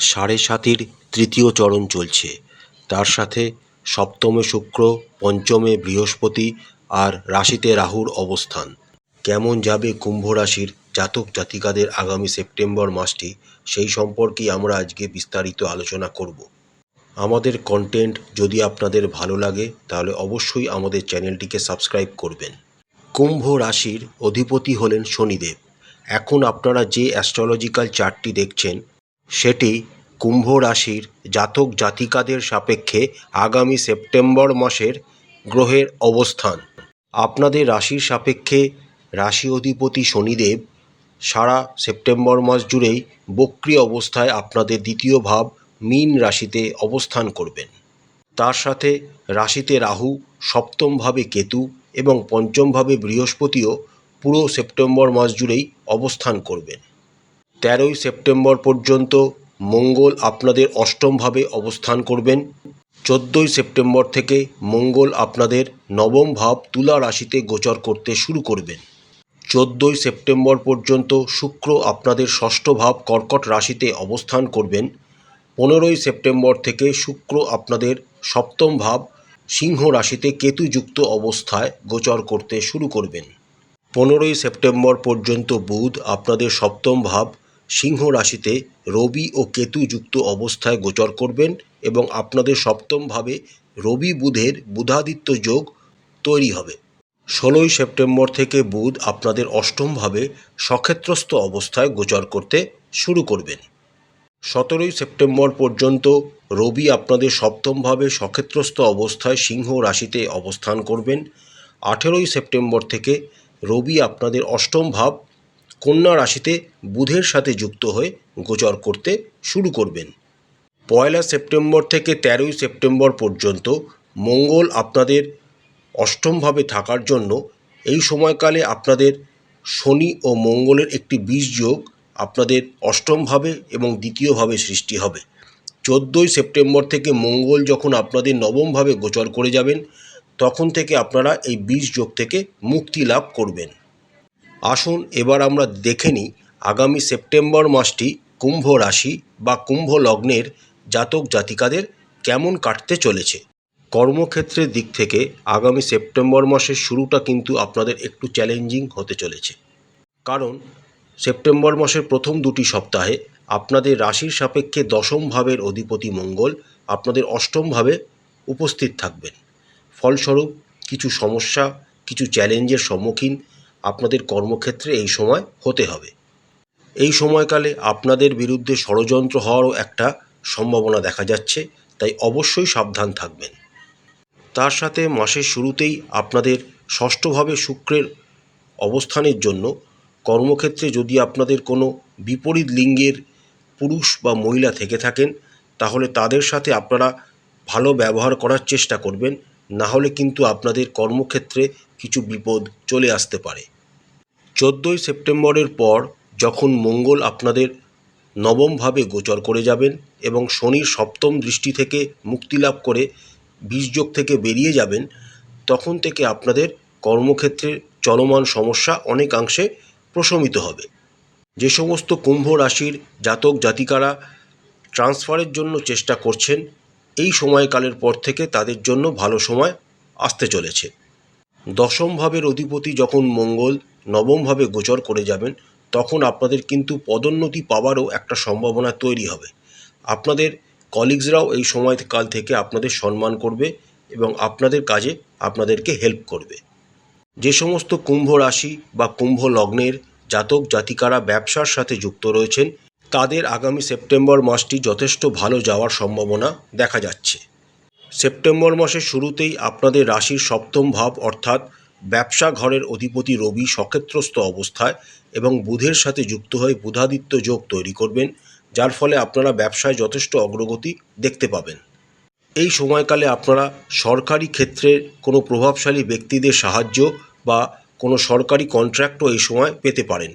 সাড়ে সাতির তৃতীয় চরণ চলছে। তার সাথে সপ্তমে শুক্র, পঞ্চমে বৃহস্পতি আর রাশিতে রাহুর অবস্থান। কেমন যাবে কুম্ভ রাশির জাতক জাতিকাদের আগামী সেপ্টেম্বর মাসটি, সেই সম্পর্কেই আমরা আজকে বিস্তারিত আলোচনা করব। আমাদের কন্টেন্ট যদি আপনাদের ভালো লাগে, তাহলে অবশ্যই আমাদের চ্যানেলটিকে সাবস্ক্রাইব করবেন। কুম্ভ রাশির অধিপতি হলেন শনিদেব। এখন আপনারা যে অ্যাস্ট্রোলজিক্যাল চার্টটি দেখছেন সেটি কুম্ভ রাশির জাতক জাতিকাদের সাপেক্ষে আগামী সেপ্টেম্বর মাসের গ্রহের অবস্থান। আপনাদের রাশির সাপেক্ষে রাশি অধিপতি শনিদেব সারা সেপ্টেম্বর মাস জুড়েই বক্রি অবস্থায় আপনাদের দ্বিতীয় ভাব মীন রাশিতে অবস্থান করবেন। তার সাথে রাশিতে রাহু সপ্তমভাবে কেতু এবং পঞ্চমভাবে বৃহস্পতিও পুরো সেপ্টেম্বর মাস জুড়েই অবস্থান করবেন। তেরোই সেপ্টেম্বর পর্যন্ত মঙ্গল আপনাদের অষ্টমভাবে অবস্থান করবেন। চোদ্দোই সেপ্টেম্বর থেকে মঙ্গল আপনাদের নবম ভাব তুলা রাশিতে গোচর করতে শুরু করবেন। চোদ্দোই সেপ্টেম্বর পর্যন্ত শুক্র আপনাদের ষষ্ঠ ভাব কর্কট রাশিতে অবস্থান করবেন। পনেরোই সেপ্টেম্বর থেকে শুক্র আপনাদের সপ্তম ভাব সিংহ রাশিতে কেতুযুক্ত অবস্থায় গোচর করতে শুরু করবেন। পনেরোই সেপ্টেম্বর পর্যন্ত বুধ আপনাদের সপ্তম ভাব সিংহ রাশিতে রবি ও কেতু যুক্ত অবস্থায় গোচর করবেন এবং আপনাদের সপ্তমভাবে রবি বুধের বুধাদিত্য যোগ তৈরি হবে। ষোলোই সেপ্টেম্বর থেকে বুধ আপনাদের অষ্টমভাবে সক্ষেত্রস্থ অবস্থায় গোচর করতে শুরু করবেন। সতেরোই সেপ্টেম্বর পর্যন্ত রবি আপনাদের সপ্তমভাবে সক্ষেত্রস্থ অবস্থায় সিংহ রাশিতে অবস্থান করবেন। আঠেরোই সেপ্টেম্বর থেকে রবি আপনাদের অষ্টম ভাব কন্যা রাশিতে বুধের সাথে যুক্ত হয়ে গোচর করতে শুরু করবেন। পয়লা সেপ্টেম্বর থেকে তেরোই সেপ্টেম্বর পর্যন্ত মঙ্গল আপনাদের অষ্টমভাবে থাকার জন্য এই সময়কালে আপনাদের শনি ও মঙ্গলের একটি বীজ যোগ আপনাদের অষ্টমভাবে এবং দ্বিতীয়ভাবে সৃষ্টি হবে। চোদ্দোই সেপ্টেম্বর থেকে মঙ্গল যখন আপনাদের নবমভাবে গোচর করে যাবেন, তখন থেকে আপনারা এই বীজ যোগ থেকে মুক্তি লাভ করবেন। আসুন এবার আমরা দেখে নিই আগামী সেপ্টেম্বর মাসটি কুম্ভ রাশি বা কুম্ভ লগ্নের জাতক জাতিকাদের কেমন কাটতে চলেছে। কর্মক্ষেত্রের দিক থেকে আগামী সেপ্টেম্বর মাসের শুরুটা কিন্তু আপনাদের একটু চ্যালেঞ্জিং হতে চলেছে। কারণ সেপ্টেম্বর মাসের প্রথম দুটি সপ্তাহে আপনাদের রাশির সাপেক্ষে দশম ভাবের অধিপতি মঙ্গল আপনাদের অষ্টম ভাবে উপস্থিত থাকবেন। ফলস্বরূপ কিছু সমস্যা, কিছু চ্যালেঞ্জের সম্মুখীন আপনাদের কর্মক্ষেত্রে এই সময় হতে হবে। এই সময়কালে আপনাদের বিরুদ্ধে ষড়যন্ত্র হওয়ারও একটা সম্ভাবনা দেখা যাচ্ছে, তাই অবশ্যই সাবধান থাকবেন। তার সাথে মাসের শুরুতেই আপনাদের ষষ্ঠভাবে শুক্রের অবস্থানের জন্য কর্মক্ষেত্রে যদি আপনাদের কোনো বিপরীত লিঙ্গের পুরুষ বা মহিলা থেকে থাকেন, তাহলে তাদের সাথে আপনারা ভালো ব্যবহার করার চেষ্টা করবেন। না হলে কিন্তু আপনাদের কর্মক্ষেত্রে কিছু বিপদ চলে আসতে পারে। চোদ্দোই সেপ্টেম্বরের পর যখন মঙ্গল আপনাদের নবমভাবে গোচর করে যাবেন এবং শনির সপ্তম দৃষ্টি থেকে মুক্তি লাভ করে বীজযোগ থেকে বেরিয়ে যাবেন, তখন থেকে আপনাদের কর্মক্ষেত্রের চলমান সমস্যা অনেকাংশে প্রশমিত হবে। যে সমস্ত কুম্ভ রাশির জাতক জাতিকারা ট্রান্সফারের জন্য চেষ্টা করছেন এই সময়কালের পর থেকে তাদের জন্য ভালো সময় আসতে চলেছে। দশম ভাবের অধিপতি যখন মঙ্গল নবমভাবে গোচর করে যাবেন, তখন আপনাদের কিন্তু পদোন্নতি পাওয়ারও একটা সম্ভাবনা তৈরি হবে। আপনাদের কলিগসরাও এই সময়কাল থেকে আপনাদের সম্মান করবে এবং আপনাদের কাজে আপনাদেরকে হেল্প করবে। যে সমস্ত কুম্ভ রাশি বা কুম্ভ লগ্নের জাতক জাতিকারা ব্যবসার সাথে যুক্ত রয়েছেন তাদের আগামী সেপ্টেম্বর মাসটি যথেষ্ট ভালো যাওয়ার সম্ভাবনা দেখা যাচ্ছে। সেপ্টেম্বর মাসের শুরুতেই আপনাদের রাশির সপ্তম ভাব অর্থাৎ ব্যবসা ঘরের অধিপতি রবি সক্ষেত্রস্থ অবস্থায় এবং বুধের সাথে যুক্ত হয়ে বুধাদিত্য যোগ তৈরি করবেন, যার ফলে আপনারা ব্যবসায় যথেষ্ট অগ্রগতি দেখতে পাবেন। এই সময়কালে আপনারা সরকারি ক্ষেত্রের কোনো প্রভাবশালী ব্যক্তিদের সাহায্য বা কোনো সরকারি কন্ট্রাক্টও এই সময় পেতে পারেন।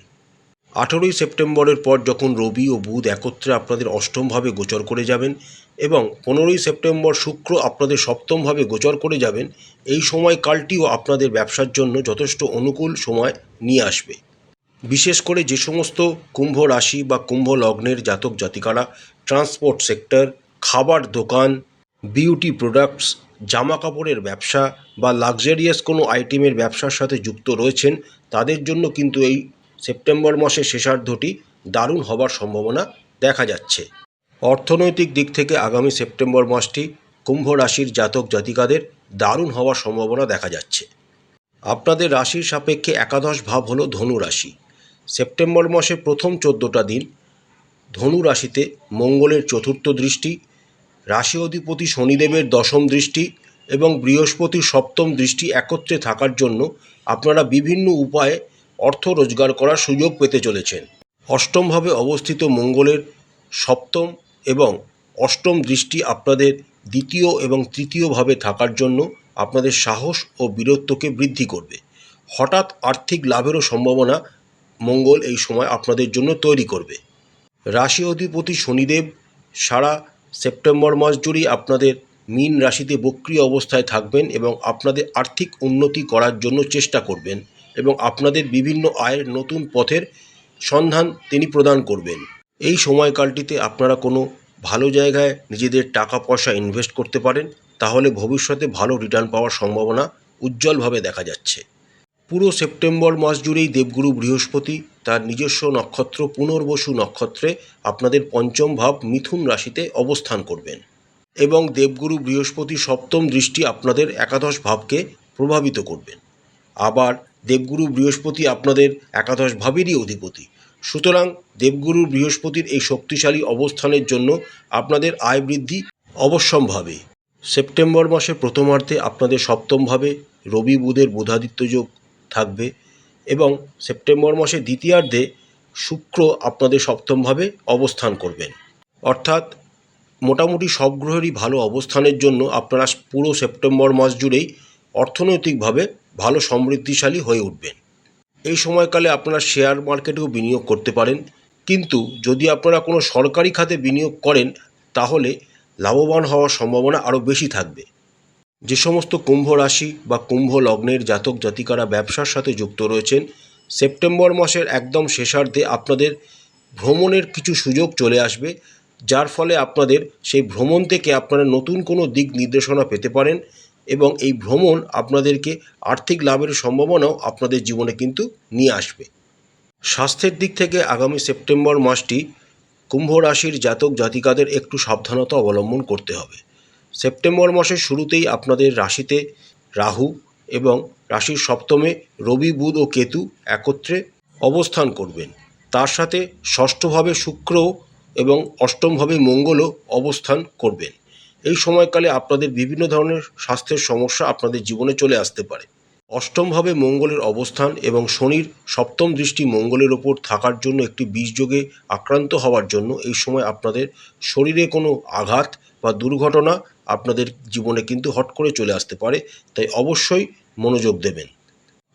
আঠেরোই সেপ্টেম্বরের পর যখন রবি ও বুধ একত্রে আপনাদের অষ্টমভাবে গোচর করে যাবেন এবং পনেরোই সেপ্টেম্বর শুক্র আপনাদের সপ্তমভাবে গোচর করে যাবেন, এই সময়কালটিও আপনাদের ব্যবসার জন্য যথেষ্ট অনুকূল সময় নিয়ে আসবে। বিশেষ করে যে সমস্ত কুম্ভ রাশি বা কুম্ভ লগ্নের জাতক জাতিকারা, ট্রান্সপোর্ট সেক্টর, খাবার দোকান, বিউটি প্রোডাক্টস জামা কাপড়ের ব্যবসা বা লাক্সারিয়াস কোনো আইটেমের ব্যবসার সাথে যুক্ত রয়েছেন, তাদের জন্য কিন্তু এই সেপ্টেম্বর মাসের শেষার্ধটি দারুণ হবার সম্ভাবনা দেখা যাচ্ছে। অর্থনৈতিক দিক থেকে আগামী সেপ্টেম্বর মাসটি কুম্ভ রাশির জাতক জাতিকাদের দারুণ হওয়ার সম্ভাবনা দেখা যাচ্ছে। আপনাদের রাশির সাপেক্ষে একাদশ ভাব হলো ধনু রাশি। সেপ্টেম্বর মাসের প্রথম চোদ্দোটা দিন ধনু রাশিতে মঙ্গলের চতুর্থ দৃষ্টি, রাশি অধিপতি শনিদেবের দশম দৃষ্টি এবং বৃহস্পতির সপ্তম দৃষ্টি একত্রে থাকার জন্য আপনারা বিভিন্ন উপায়ে অর্থ রোজগার করার সুযোগ পেতে চলেছেন। অষ্টমভাবে অবস্থিত মঙ্গলের সপ্তম এবং অষ্টম দৃষ্টি আপনাদের দ্বিতীয় এবং তৃতীয়ভাবে থাকার জন্য আপনাদের সাহস ও বীরত্বকে বৃদ্ধি করবে। হঠাৎ আর্থিক লাভেরও সম্ভাবনা মঙ্গল এই সময় আপনাদের জন্য তৈরি করবে। রাশি অধিপতি শনিদেব সারা সেপ্টেম্বর মাস জুড়েই আপনাদের মীন রাশিতে বক্রিয় অবস্থায় থাকবেন এবং আপনাদের আর্থিক উন্নতি করার জন্য চেষ্টা করবেন। এবং আপনাদের বিভিন্ন আয়ের নতুন পথের সন্ধান তিনি প্রদান করবেন। এই সময়কালটিতে আপনারা কোনো ভালো জায়গায় নিজেদের টাকা পয়সা ইনভেস্ট করতে পারেন, তাহলে ভবিষ্যতে ভালো রিটার্ন পাওয়ার সম্ভাবনা উজ্জ্বলভাবে দেখা যাচ্ছে। পুরো সেপ্টেম্বর মাস জুড়েই দেবগুরু বৃহস্পতি তার নিজস্ব নক্ষত্র পুনর্বসু নক্ষত্রে আপনাদের পঞ্চম ভাব মিথুন রাশিতে অবস্থান করবেন এবং দেবগুরু বৃহস্পতি সপ্তম দৃষ্টি আপনাদের একাদশ ভাবকে প্রভাবিত করবেন। আবার দেবগুরু বৃহস্পতি আপনাদের একাদশ ভাবেরই অধিপতি। সুতরাং দেবগুরু বৃহস্পতির এই শক্তিশালী অবস্থানের জন্য আপনাদের আয় বৃদ্ধি অবশ্যম্ভাবী। সেপ্টেম্বর মাসের প্রথমার্ধে আপনাদের সপ্তমভাবে রবি বুধের বুধাদিত্য যোগ থাকবে এবং সেপ্টেম্বর মাসের দ্বিতীয়ার্ধে শুক্র আপনাদের সপ্তমভাবে অবস্থান করবেন। অর্থাৎ মোটামুটি সব গ্রহেরই ভালো অবস্থানের জন্য আপনারা পুরো সেপ্টেম্বর মাস জুড়েই অর্থনৈতিকভাবে ভালো সমৃদ্ধিশালী হয়ে উঠবেন। এই সময়কালে আপনারা শেয়ার মার্কেটেও বিনিয়োগ করতে পারেন। কিন্তু যদি আপনারা কোনো সরকারি খাতে বিনিয়োগ করেন, তাহলে লাভবান হওয়ার সম্ভাবনা আরও বেশি থাকবে। যে সমস্ত কুম্ভ রাশি বা কুম্ভ লগ্নের জাতক জাতিকারা ব্যবসার সাথে যুক্ত রয়েছেন, সেপ্টেম্বর মাসের একদম শেষার্ধে আপনাদের ভ্রমণের কিছু সুযোগ চলে আসবে, যার ফলে আপনাদের সেই ভ্রমণ থেকে আপনারা নতুন কোনো দিক নির্দেশনা পেতে পারেন। এবং এই ভ্রমণ আপনাদেরকে আর্থিক লাভের সম্ভাবনাও আপনাদের জীবনে কিন্তু নিয়ে আসবে। স্বাস্থ্যের দিক থেকে আগামী সেপ্টেম্বর মাসটি কুম্ভ রাশির জাতক জাতিকাদের একটু সাবধানতা অবলম্বন করতে হবে। সেপ্টেম্বর মাসের শুরুতেই আপনাদের রাশিতে রাহু এবং রাশির সপ্তমে রবি, বুধ ও কেতু একত্রে অবস্থান করবেন। তার সাথে ষষ্ঠভাবে শুক্র এবং অষ্টমভাবে মঙ্গলও অবস্থান করবেন। এই সময়কালে আপনাদের বিভিন্ন ধরনের স্বাস্থ্যের সমস্যা আপনাদের জীবনে চলে আসতে পারে। অষ্টমভাবে মঙ্গলের অবস্থান এবং শনির সপ্তম দৃষ্টি মঙ্গলের ওপর থাকার জন্য একটি বীজযোগে আক্রান্ত হওয়ার জন্য এই সময় আপনাদের শরীরে কোনো আঘাত বা দুর্ঘটনা আপনাদের জীবনে কিন্তু হট করে চলে আসতে পারে, তাই অবশ্যই মনোযোগ দেবেন।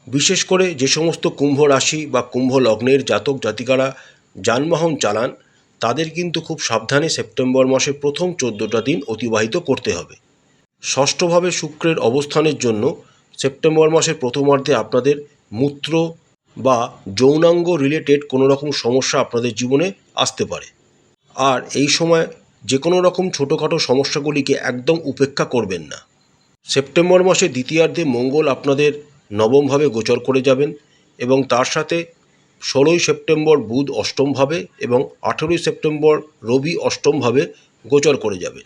বিশেষ করে যে সমস্ত কুম্ভ রাশি বা কুম্ভ লগ্নের জাতক জাতিকারা যানবাহন চালান তাদের কিন্তু খুব সাবধানে সেপ্টেম্বর মাসের প্রথম চোদ্দোটা দিন অতিবাহিত করতে হবে। ষষ্ঠভাবে শুক্রের অবস্থানের জন্য সেপ্টেম্বর মাসের প্রথমার্ধে আপনাদের মূত্র বা যৌনাঙ্গ রিলেটেড কোনো রকম সমস্যা আপনাদের জীবনে আসতে পারে। আর এই সময় যে কোনো রকম ছোটোখাটো সমস্যাগুলিকে একদম উপেক্ষা করবেন না। সেপ্টেম্বর মাসে দ্বিতীয়ার্ধে মঙ্গল আপনাদের নবমভাবে গোচর করে যাবেন এবং তার সাথে ষোলোই সেপ্টেম্বর বুধ অষ্টমভাবে এবং আঠেরোই সেপ্টেম্বর রবি অষ্টমভাবে গোচর করে যাবে।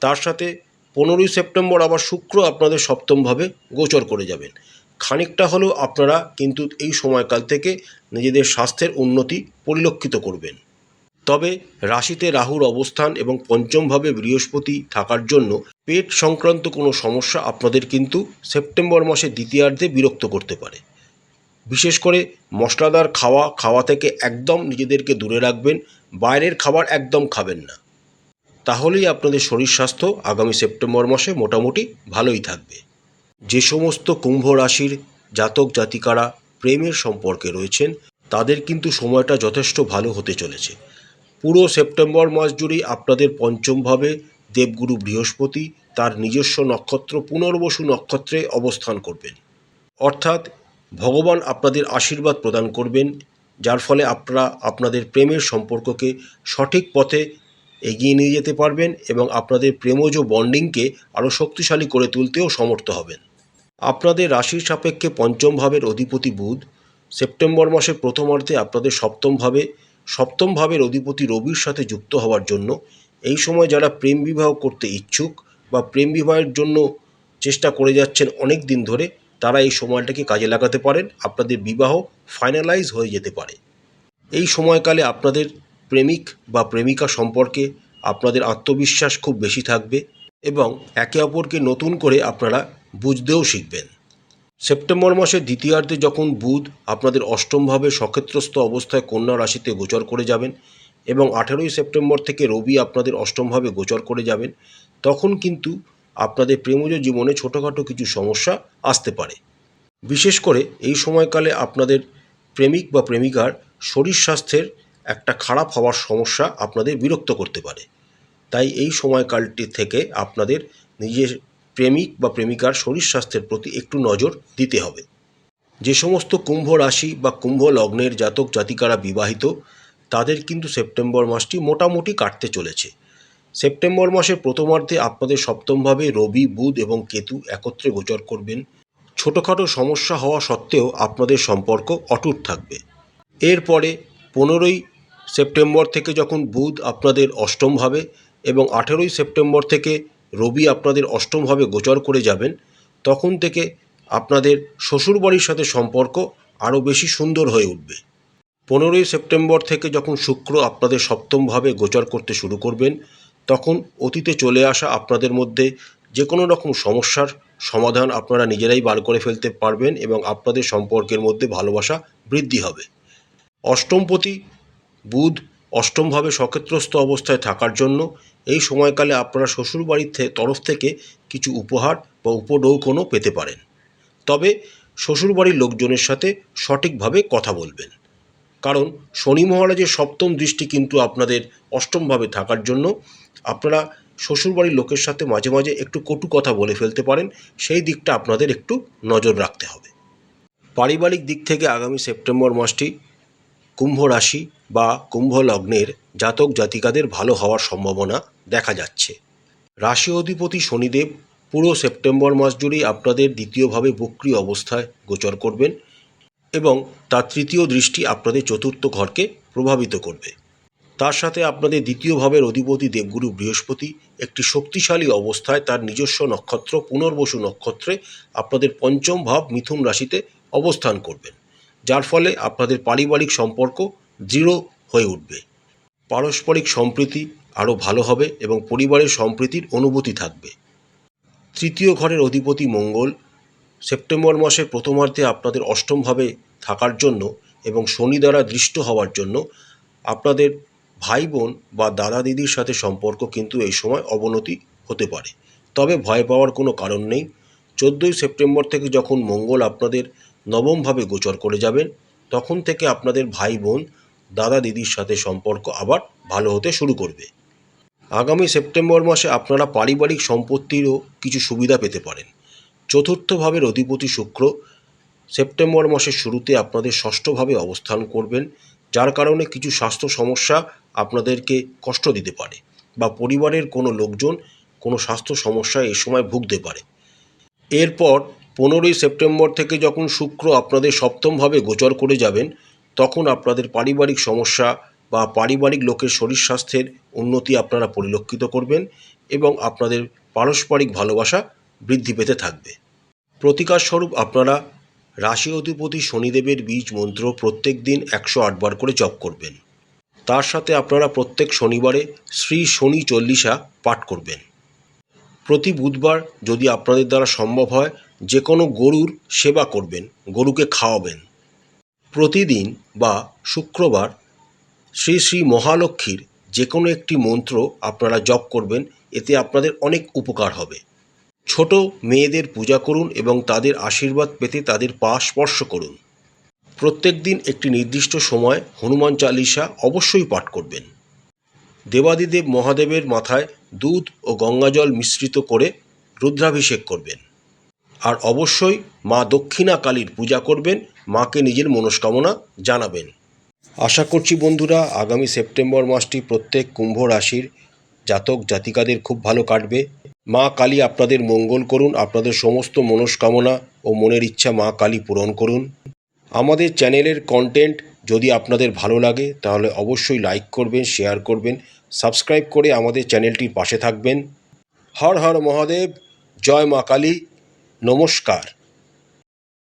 তার সাথে পনেরোই সেপ্টেম্বর আবার শুক্র আপনাদের সপ্তমভাবে গোচর করে যাবেন। খানিকটা হলেও আপনারা কিন্তু এই সময়কাল থেকে নিজেদের স্বাস্থ্যের উন্নতি পরিলক্ষিত করবেন। তবে রাশিতে রাহুর অবস্থান এবং পঞ্চমভাবে বৃহস্পতি থাকার জন্য পেট সংক্রান্ত কোনো সমস্যা আপনাদের কিন্তু সেপ্টেম্বর মাসের দ্বিতীয়ার্ধে বিরক্ত করতে পারে। বিশেষ করে মশলাদার খাওয়া খাওয়া থেকে একদম নিজেদেরকে দূরে রাখবেন, বাইরের খাবার একদম খাবেন না। তাহলেই আপনাদের শরীর স্বাস্থ্য আগামী সেপ্টেম্বর মাসে মোটামুটি ভালোই থাকবে। যে সমস্ত কুম্ভ রাশির জাতক জাতিকারা প্রেমের সম্পর্কে রয়েছেন, তাদের কিন্তু সময়টা যথেষ্ট ভালো হতে চলেছে। পুরো সেপ্টেম্বর মাস জুড়েই আপনাদের পঞ্চমভাবে দেবগুরু বৃহস্পতি তার নিজস্ব নক্ষত্র, পুনর্বসু নক্ষত্রে অবস্থান করবেন। অর্থাৎ ভগবান আপনাদের আশীর্বাদ প্রদান করবেন, যার ফলে আপনারা আপনাদের প্রেমের সম্পর্ককে সঠিক পথে এগিয়ে নিয়ে যেতে পারবেন এবং আপনাদের প্রেমজ বন্ডিংকে আরও শক্তিশালী করে তুলতেও সমর্থ হবেন। আপনাদের রাশির সাপেক্ষে পঞ্চম ভাবের অধিপতি বুধ, সেপ্টেম্বর মাসের প্রথমার্ধে আপনাদের সপ্তম ভাবে, সপ্তম ভাবের অধিপতি রবির সাথে যুক্ত হওয়ার জন্য এই সময় যারা প্রেম বিবাহ করতে ইচ্ছুক বা প্রেম বিবাহের জন্য চেষ্টা করে যাচ্ছেন অনেক দিন ধরে তারা এই সময়টাকে কাজে লাগাতে পারেন, আপনাদের বিবাহ ফাইনালাইজ হয়ে যেতে পারে। এই সময়কালে আপনাদের প্রেমিক বা প্রেমিকা সম্পর্কে আপনাদের আত্মবিশ্বাস খুব বেশি থাকবে এবং একে অপরকে নতুন করে আপনারা বুঝতেও শিখবেন। সেপ্টেম্বর মাসের দ্বিতীয়ার্ধে যখন বুধ আপনাদের অষ্টমভাবে সক্ষেত্রস্থ অবস্থায় কন্যা রাশিতে গোচর করে যাবেন এবং আঠেরোই সেপ্টেম্বর থেকে রবি আপনাদের অষ্টমভাবে গোচর করে যাবেন, তখন কিন্তু আপনাদের প্রেমজ জীবনে ছোটোখাটো কিছু সমস্যা আসতে পারে। বিশেষ করে এই সময়কালে আপনাদের প্রেমিক বা প্রেমিকার শরীর স্বাস্থ্যের একটা খারাপ হওয়ার সমস্যা আপনাদের বিরক্ত করতে পারে। তাই এই সময়কালটি থেকে আপনাদের নিজের প্রেমিক বা প্রেমিকার শরীর স্বাস্থ্যের প্রতি একটু নজর দিতে হবে। যে সমস্ত কুম্ভ রাশি বা কুম্ভ লগ্নের জাতক জাতিকারা বিবাহিত, তাদের কিন্তু সেপ্টেম্বর মাসটি মোটামুটি কাটতে চলেছে। সেপ্টেম্বর মাসের প্রথমার্ধে আপনাদের সপ্তমভাবে রবি, বুধ এবং কেতু একত্রে গোচর করবেন। ছোটোখাটো সমস্যা হওয়া সত্ত্বেও আপনাদের সম্পর্ক অটুট থাকবে। এরপরে পনেরোই সেপ্টেম্বর থেকে যখন বুধ আপনাদের অষ্টমভাবে এবং আঠেরোই সেপ্টেম্বর থেকে রবি আপনাদের অষ্টমভাবে গোচর করে যাবেন, তখন থেকে আপনাদের শ্বশুরবাড়ির সাথে সম্পর্ক আরও বেশি সুন্দর হয়ে উঠবে। পনেরোই সেপ্টেম্বর থেকে যখন শুক্র আপনাদের সপ্তমভাবে গোচর করতে শুরু করবেন তখন অতীতে চলে আসা আপনাদের মধ্যে যে কোনো রকম সমস্যার সমাধান আপনারা নিজেরাই বার করে ফেলতে পারবেন এবং আপনাদের সম্পর্কের মধ্যে ভালোবাসা বৃদ্ধি হবে। অষ্টমপতি বুধ অষ্টমভাবে সক্ষেত্রস্থ অবস্থায় থাকার জন্য এই সময়কালে আপনারা শ্বশুরবাড়ির তরফ থেকে কিছু উপহার বা উপঢৌকনও পেতে পারেন। তবে শ্বশুরবাড়ির লোকজনের সাথে সঠিকভাবে কথা বলবেন। কারণ শনি মহারাজের সপ্তম দৃষ্টি কিন্তু আপনাদের অষ্টমভাবে থাকার জন্য আপনারা শ্বশুরবাড়ির লোকের সাথে মাঝে মাঝে একটু কটু কথা বলে ফেলতে পারেন, সেই দিকটা আপনাদের একটু নজর রাখতে হবে। পারিবারিক দিক থেকে আগামী সেপ্টেম্বর মাসটি কুম্ভ রাশি বা কুম্ভ লগ্নের জাতক জাতিকাদের ভালো হওয়ার সম্ভাবনা দেখা যাচ্ছে। রাশি অধিপতি শনিদেব পুরো সেপ্টেম্বর মাস জুড়েই আপনাদের দ্বিতীয়ভাবে বক্রি অবস্থায় গোচর করবেন এবং তার তৃতীয় দৃষ্টি আপনাদের চতুর্থ ঘরকে প্রভাবিত করবে। তার সাথে আপনাদের দ্বিতীয় ভাবের অধিপতি দেবগুরু বৃহস্পতি, একটি শক্তিশালী অবস্থায় তার নিজস্ব নক্ষত্র পুনর্বসু নক্ষত্রে আপনাদের পঞ্চম ভাব মিথুন রাশিতে অবস্থান করবেন, যার ফলে আপনাদের পারিবারিক সম্পর্ক দৃঢ় হয়ে উঠবে। পারস্পরিক সম্প্রীতি আরও ভালো হবে এবং পরিবারের সম্প্রীতির অনুভূতি থাকবে। তৃতীয় ঘরের অধিপতি মঙ্গল, সেপ্টেম্বর মাসের প্রথমার্ধে আপনাদের অষ্টমভাবে থাকার জন্য এবং শনি দ্বারা দৃষ্ট হওয়ার জন্য আপনাদের ভাই বোন বা দাদা দিদির সাথে সম্পর্ক কিন্তু এই সময় অবনতি হতে পারে। তবে ভয় পাওয়ার কোনো কারণ নেই। চোদ্দোই সেপ্টেম্বর থেকে যখন মঙ্গল আপনাদের নবমভাবে গোচর করে যাবেন, তখন থেকে আপনাদের ভাই বোন দাদা দিদির সাথে সম্পর্ক আবার ভালো হতে শুরু করবে। আগামী সেপ্টেম্বর মাসে আপনারা পারিবারিক সম্পত্তিরও কিছু সুবিধা পেতে পারেন। চতুর্থ ভাবের অধিপতি শুক্র সেপ্টেম্বর মাসের শুরুতে আপনাদের ষষ্ঠভাবে অবস্থান করবেন, যার কারণে কিছু স্বাস্থ্য সমস্যা আপনাদেরকে কষ্ট দিতে পারে বা পরিবারের কোনো লোকজন কোনো স্বাস্থ্য সমস্যায় এই সময় ভুগতে পারে। এরপর পনেরোই সেপ্টেম্বর থেকে যখন শুক্র আপনাদের সপ্তমভাবে গোচর করে যাবেন, তখন আপনাদের পারিবারিক সমস্যা বা পারিবারিক লোকের শরীর স্বাস্থ্যের উন্নতি আপনারা পরিলক্ষিত করবেন এবং আপনাদের পারস্পরিক ভালোবাসা বৃদ্ধি পেতে থাকবে। প্রতিকার স্বরূপ আপনারা রাশি অধিপতি শনিদেবের বীজ মন্ত্র প্রত্যেক দিন একশো আটবার করে জপ করবেন। তার সাথে আপনারা প্রত্যেক শনিবারে শ্রী শনি চল্লিশা পাঠ করবেন। প্রতি বুধবার যদি আপনাদের দ্বারা সম্ভব হয় যে কোনো গরুর সেবা করবেন, গরুকে খাওয়াবেন। প্রতিদিন বা শুক্রবার শ্রী শ্রী মহালক্ষ্মীর যে কোনো একটি মন্ত্র আপনারা জপ করবেন, এতে আপনাদের অনেক উপকার হবে। ছোট মেয়েদের পূজা করুন এবং তাদের আশীর্বাদ পেতে তাদের পা স্পর্শ করুন। প্রত্যেক দিন একটি নির্দিষ্ট সময় হনুমান চালিসা অবশ্যই পাঠ করবেন। দেবাদিদেব মহাদেবের মাথায় দুধ ও গঙ্গাজল মিশ্রিত করে রুদ্রাভিষেক করবেন। আর অবশ্যই মা দক্ষিণা কালীর পূজা করবেন, মাকে নিজের মনস্কামনা জানাবেন। আশা করছি বন্ধুরা, আগামী সেপ্টেম্বর মাসটি প্রত্যেক কুম্ভ রাশির জাতক জাতিকাদের খুব ভালো কাটবে। মা কালী আপনাদের মঙ্গল করুন, আপনাদের সমস্ত মনস্কামনা ও মনের ইচ্ছা মা কালী পূরণ করুন। আমাদের চ্যানেলের কন্টেন্ট যদি আপনাদের ভালো লাগে, তাহলে অবশ্যই লাইক করবেন শেয়ার করবেন সাবস্ক্রাইব করে আমাদের চ্যানেলটির পাশে থাকবেন। হর হর মহাদেব, জয় মা কালী, নমস্কার।